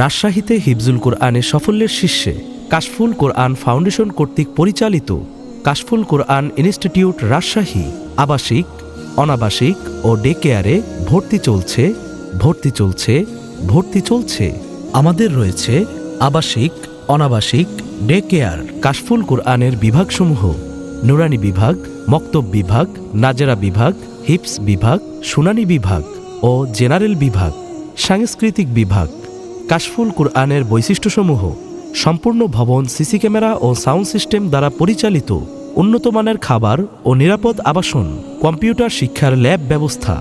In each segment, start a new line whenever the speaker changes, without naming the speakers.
রাজশাহীতে হিফজুল কোরআনের সাফল্যের শীর্ষে কাশফুল কোরআন ফাউন্ডেশন কর্তৃক পরিচালিত কাশফুল কোরআন ইনস্টিটিউট রাজশাহী। আবাসিক, অনাবাসিক ও ডে কেয়ারে ভর্তি চলছে ভর্তি চলছে ভর্তি চলছে। আমাদের রয়েছে আবাসিক, অনাবাসিক ডে কেয়ার কাশফুল কোরআনের বিভাগসমূহ নুরানি বিভাগ, মক্তব বিভাগ, নাজেরা বিভাগ হিপস বিভাগ শুনানি বিভাগ ও জেনারেল বিভাগ, সাংস্কৃতিক বিভাগ। কাশফুল কুরআনের বৈশিষ্ট্যসমূহ, সম্পূর্ণ ভবন সিসি ক্যামেরা ও সাউন্ড সিস্টেম দ্বারা পরিচালিত, উন্নতমানের খাবার ও নিরাপদ আবাসন, কম্পিউটার শিক্ষার ল্যাব ব্যবস্থা,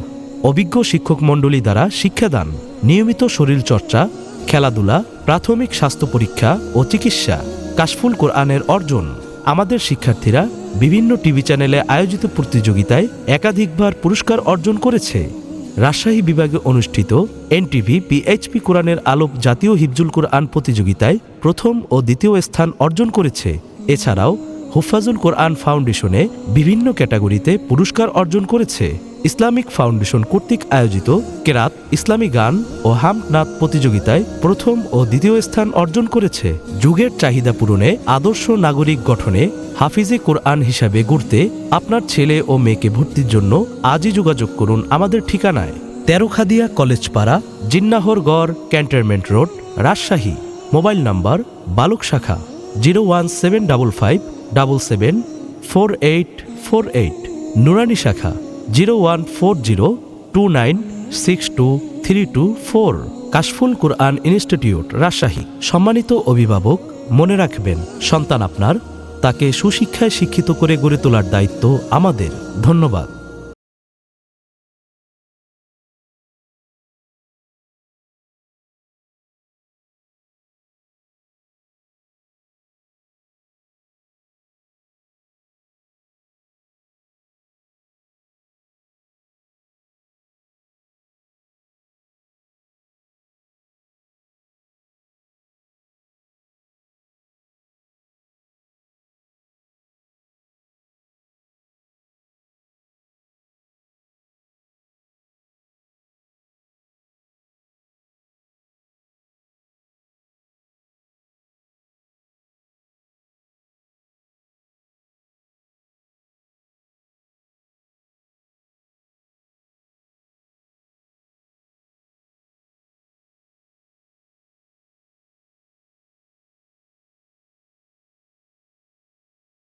অভিজ্ঞ শিক্ষক মণ্ডলী দ্বারা শিক্ষাদান, নিয়মিত শরীরচর্চা, খেলাধুলা, প্রাথমিক স্বাস্থ্য পরীক্ষা ও চিকিৎসা। কাশফুল কোরআনের অর্জন, আমাদের শিক্ষার্থীরা বিভিন্ন টিভি চ্যানেলে আয়োজিত প্রতিযোগিতায় একাধিকবার পুরস্কার অর্জন করেছে। রাজশাহী বিভাগে অনুষ্ঠিত এনটিভি পিএইচপি কোরআনের আলোক জাতীয় হিফজুল কোরআন প্রতিযোগিতায় প্রথম ও দ্বিতীয় স্থান অর্জন করেছে। এছাড়াও হুফাজুল কোরআন ফাউন্ডেশনে বিভিন্ন ক্যাটাগরিতে পুরস্কার অর্জন করেছে। ইসলামিক ফাউন্ডেশন কর্তৃক আয়োজিত কেরাত ইসলামী গান ও হামনাথ প্রতিযোগিতায় প্রথম ও দ্বিতীয় স্থান অর্জন করেছে। যুগের চাহিদা পূরণে আদর্শ নাগরিক গঠনে হাফিজে কোরআন হিসাবে গড়তে আপনার ছেলে ও মেয়েকে ভর্তির জন্য আজই যোগাযোগ করুন আমাদের ঠিকানায়। তেরোখাদিয়া কলেজ পাড়া Jinnahargarh cantonment road, Rajshahi. Mobile number বালক শাখা zero one seven double five double seven four eight four eight. Nurani শাখা zero one four zero two nine six two three two four. Kashful Quran institute, Rajshahi. সম্মানিত অভিভাবক, মনে রাখবেন, সন্তান আপনার, তাকে সুশিক্ষায় শিক্ষিত করে গড়ে তোলার দায়িত্ব আমাদের। ধন্যবাদ।